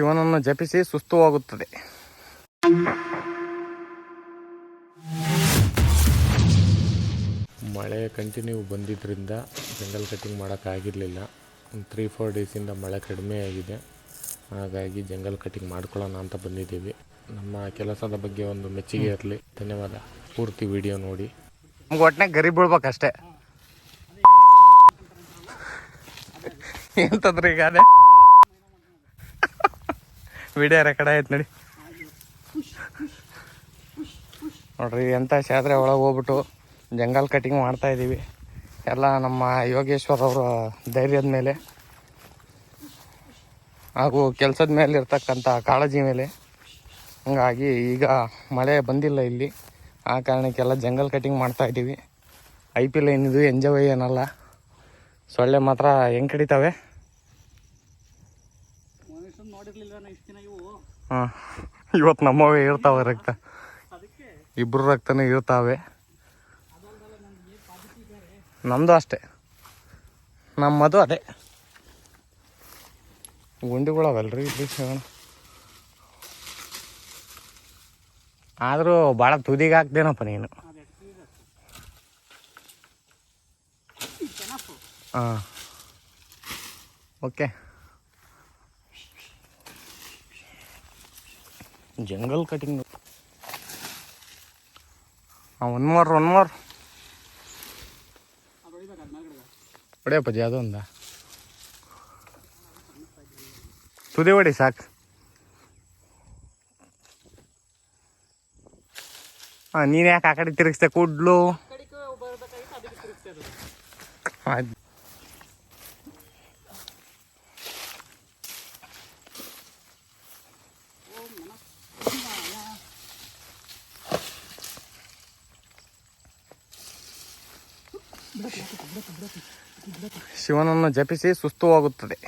ಶಿವನನ್ನು ಜಪಿಸಿ ಸುಸ್ತು ಹೋಗುತ್ತದೆ ಮಳೆ ಕಂಟಿನ್ಯೂ ಬಂದಿದ್ದರಿಂದ ಜಂಗಲ್ ಕಟ್ಟಿಂಗ್ ಮಾಡೋಕ್ಕಾಗಿರಲಿಲ್ಲ ಒಂದು ತ್ರೀ ಫೋರ್ ಡೇಸಿಂದ ಮಳೆ ಕಡಿಮೆ ಆಗಿದೆ. ಹಾಗಾಗಿ ಜಂಗಲ್ ಕಟ್ಟಿಂಗ್ ಮಾಡ್ಕೊಳ್ಳೋಣ ಅಂತ ಬಂದಿದ್ದೀವಿ. ನಮ್ಮ ಕೆಲಸದ ಬಗ್ಗೆ ಒಂದು ಮೆಚ್ಚುಗೆ ಇರಲಿ. ಧನ್ಯವಾದ. ಪೂರ್ತಿ ವಿಡಿಯೋ ನೋಡಿ. ನಮ್ಗೆ ಒಟ್ಟಿನಾಗ ಗರಿ ಬೀಳ್ಬೇಕಷ್ಟೇ. ಎಂತಂದ್ರೆ ಈಗ ಅದೇ? ವಿಡಿಯೋ ರೆಕಾರ್ಡ್ ಆಯ್ತು ನೋಡಿ. ನೋಡ್ರಿ ಎಂಥ ಶಾದ್ರೆ ಒಳಗೆ ಹೋಗ್ಬಿಟ್ಟು ಜಂಗಲ್ ಕಟಿಂಗ್ ಮಾಡ್ತಾ ಇದ್ದೀವಿ ಎಲ್ಲ ನಮ್ಮ ಯೋಗೇಶ್ವರ್ ಅವರ ಧೈರ್ಯದ ಮೇಲೆ ಹಾಗೂ ಕೆಲಸದ ಮೇಲೆ ಇರ್ತಕ್ಕಂಥ ಕಾಳಜಿ ಮೇಲೆ. ಹಂಗಾಗಿ ಈಗ ಮಳೆ ಬಂದಿಲ್ಲ ಇಲ್ಲಿ. ಆ ಕಾರಣಕ್ಕೆಲ್ಲ ಜಂಗಲ್ ಕಟಿಂಗ್ ಮಾಡ್ತಾ ಇದ್ದೀವಿ ಐ ಪಿ ಎಲ್ ಏನಿದು ಎಂಜಾಯ್ ಏನಲ್ಲ. ಸೊಳ್ಳೆ ಮಾತ್ರ ಹೆಂಗೆ ಕಡಿತಾವೆ? ಹಾಂ ಇವತ್ತು ನಮ್ಮವೇ ಇರ್ತಾವೆ ರಕ್ತ. ಇಬ್ಬರು ರಕ್ತನೇ ಇರ್ತಾವೆ. ನಮ್ಮದು ಅಷ್ಟೇ. ನಮ್ಮದು ಅದೇ. ಗುಂಡಿಗಳವಲ್ರಿ ಇಲ್ಲಿ ಆದರೂ ಭಾಳ ತುದಿಗೆ ಹಾಕ್ದೇನಪ್ಪ ನೀನು. ಹಾಂ. Okay. Jungle cutting one more one more ಒಡೆಯಪ್ಪ ಅದು ಒಂದ. ತುದಿ ಹೊಡಿ ಸಾಕು. ಹಾಂ ನೀನು ಯಾಕೆ ಆ ಕಡೆ ತಿರುಗಿಸ್ದೆ? ಕೂಡ್ಲು. ಆಯ್ತು ಶಿವನನ್ನು ಜಪಿಸಿ ಸುಸ್ತು ಹೋಗುತ್ತದೆ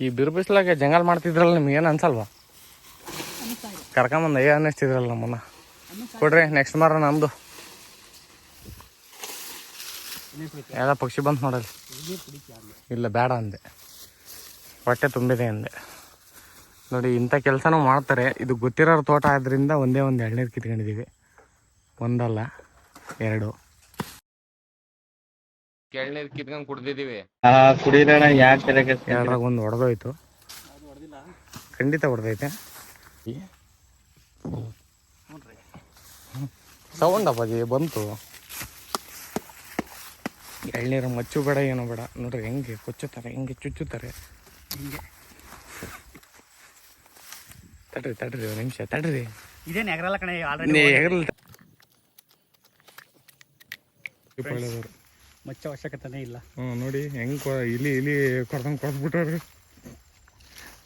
ಈ ಬಿರುಬಿಸ್ಲಾಗೆ ಜಂಗಲ್ ಮಾಡ್ತಿದ್ರಲ್ಲ ನಿಮ್ಗೆ ಏನು ಅನ್ಸಲ್ವಾ? ಕರ್ಕೊಂಬಂದು ಅಯ್ಯ ಅನ್ನಿಸ್ತಿದ್ರಲ್ಲ ನಮ್ಮನ್ನ. ಕೊಡ್ರಿ ನೆಕ್ಸ್ಟ್ ಮಾರ ನಮ್ದು. ಯಾವ ಪಕ್ಷಿ ಬಂತು ನೋಡಲ್ಲ. ಇಲ್ಲ, ಬೇಡ ಅಂದೆ. ಹೊಟ್ಟೆ ತುಂಬಿದೆ ಅಂದೆ. ನೋಡಿ ಇಂಥ ಕೆಲಸನೂ ಮಾಡ್ತಾರೆ. ಇದು ಗೊತ್ತಿರೋರ ತೋಟ ಆದ್ರಿಂದ ಒಂದೇ ಒಂದು ಎಳ್ನೀರು ಕಿತ್ಕೊಂಡಿದ್ದೀವಿ ಒಂದಲ್ಲ ಎರಡು. ಎಳ್ನೀರು ಕಿತ್ಕೊಂಡು ಕುಡ್ದಿದ್ದೀವಿ ಕುಡಿಯೋಣ ಯಾಕೆ ಎರಡ್ರಾಗ ಒಂದು ಹೊಡೆದೋಯ್ತು ಖಂಡಿತ ಹೊಡೆದೈತೆ ಸೌಂಡ್ ಅಪ್ಪಾಜಿ ಬಂತು. ಎಳ್ನೀರು ಮಚ್ಚು ಬೇಡ ಏನೋ ಬೇಡ. ನೋಡ್ರಿ ಹೆಂಗೆ ಕೊಚ್ಚುತ್ತಾರೆ ಹೆಂಗೆ ಚುಚ್ಚುತ್ತಾರೆ. ಹಿಂಗೆ ತಡ್ರಿ ತಡ್ರಿ ಒಂದು ನಿಮಿಷ ತಡ್ರಿ. ಇದೇನು ಎಗರಲ್ಲ ಕಣೆ ಹೆಗಲ್ ಮಚ್ಚ ಅವಶ್ಯಕತೆನೇ ಇಲ್ಲ. ಹ್ಞೂ ನೋಡಿ ಹೆಂಗೆ ಕೊ ಇಲಿ ಇಲಿ ಕೊಡ್ದಂಗೆ ಕೊಡ್ಬಿಟ್ಟಾರೆ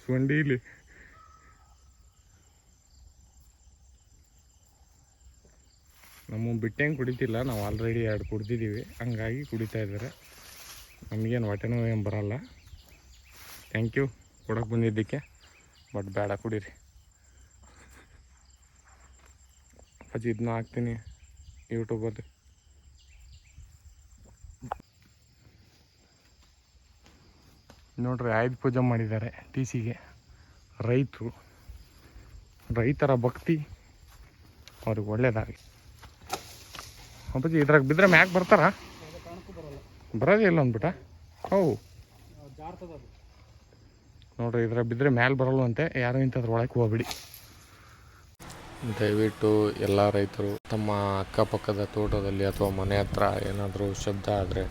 ಸುಂಡಿ ಇಲಿ ನಮ್ಮ ಬಿಟ್ಟಂಗೆ ಕುಡಿತಿಲ್ಲ ನಾವು ಆಲ್ರೆಡಿ ಎರಡು ಕುಡ್ದಿದ್ದೀವಿ ಹಂಗಾಗಿ ಕುಡಿತಾ ಇದ್ದಾರೆ ನಮಗೇನು ಹೊಟ್ಟೆನೋ ಏನು ಬರೋಲ್ಲ. ಥ್ಯಾಂಕ್ ಯು ಕೊಡೋಕೆ ಬಂದಿದ್ದಕ್ಕೆ. ಬಟ್ ಬೇಡ ಕುಡೀರಿ. ಅಜ್ಜಿ ಇದನ್ನ ಹಾಕ್ತೀನಿ ಯೂಟ್ಯೂಬಲ್ಲಿ. ನೋಡ್ರಿ ಆಯುಧ ಪೂಜೆ ಮಾಡಿದ್ದಾರೆ ಟಿ ಸಿಗೆ. ರೈತರು, ರೈತರ ಭಕ್ತಿ ಅವ್ರಿಗೆ ಒಳ್ಳೇದಾಗಿ ಅಪ್ಪಾಜಿ, ಇದ್ರಾಗ ಬಿದ್ದರೆ ಮ್ಯಾಕ್ ಬರ್ತಾರ? ಬರೋದೇ ಇಲ್ಲ ಅಂದ್ಬಿಟ್ಟ? ಹೌ. ನೋಡ್ರಿ, ಇದ್ರಾಗ ಬಿದ್ದರೆ ಮ್ಯಾಲೆ ಬರಲ್ವಂತೆ, ಯಾರು ಇಂಥದ್ರ ಒಳಗೆ ಹೋಗ್ಬಿಡಿ. ದಯವಿಟ್ಟು ಎಲ್ಲ ರೈತರು ತಮ್ಮ ಅಕ್ಕಪಕ್ಕದ ತೋಟದಲ್ಲಿ ಅಥವಾ ಮನೆ ಹತ್ರ ಏನಾದರೂ ಶಬ್ದ ಆದರೆ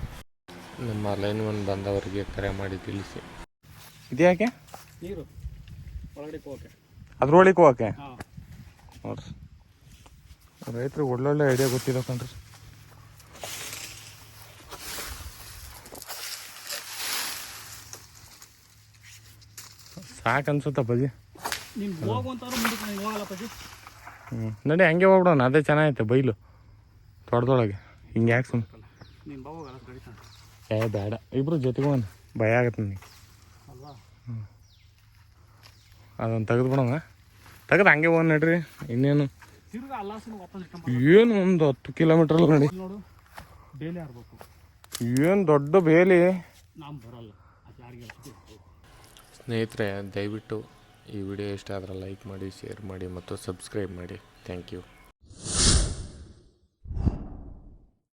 ನಮ್ಮ ಲೈನ್ಮನ್ ಬಂದವರಿಗೆ ಕರೆ ಮಾಡಿ ತಿಳಿಸಿ. ಇದ್ಯಾಕೆ ನೀರು. ಒಳಗಡೆ ಹೋಗಕ್ಕೆ ಅದ್ರೊಳಗೆ ಹೋಗಕ್ಕೆ ನೋಡ್ರಿ ರೈತರಿಗೆ ಒಳ್ಳೊಳ್ಳೆ ಐಡಿಯಾ ಗೊತ್ತಿಲ್ಲ ಕಣ್ರಿ. ಸಾಕು ಅನ್ಸುತ್ತ ಬಜಿ ನೀನು ಹೋಗು ಅಂತಂದ್ರೆ ಮುಂದಕ್ಕೆ ನಿಮ್ಗೆ ಹೋಗಲ್ಲ ಪಜಿ ಹ್ಞೂ ನಡಿ ಹಂಗೆ ಹೋಗ್ಬಿಡೋಣ. ಅದೇ ಚೆನ್ನಾಗೈತೆ ಬೈಲು. ತೋಟದೊಳಗೆ. ಹಿಂಗೆ ಯಾಕೆ ಸುಮ್ಮನೆ ಏ ಬೇಡ. ಇಬ್ರು ಜೊತೆಗೆ ಒಂದು ಭಯ ಆಗತ್ತೆ ನನಗೆ. ಅಲ್ವಾ? ಅದೊಂದು ತೆಗೆದು ಬಿಡೋಣ. ತೆಗೆದು ಹಂಗೆ ಹೋಗಿ ನಡ್ರಿ. ಇನ್ನೇನು ಏನು ಒಂದು ಹತ್ತು ಕಿಲೋಮೀಟ್ರ್ ನಡಿ. ಏನು ದೊಡ್ಡ ಬೇಲಿ. ಸ್ನೇಹಿತರೆ ದಯವಿಟ್ಟು ಈ ವಿಡಿಯೋ ಇಷ್ಟ ಆದರೆ ಲೈಕ್ ಮಾಡಿ ಶೇರ್ ಮಾಡಿ ಮತ್ತು ಸಬ್ಸ್ಕ್ರೈಬ್ ಮಾಡಿ. Thank you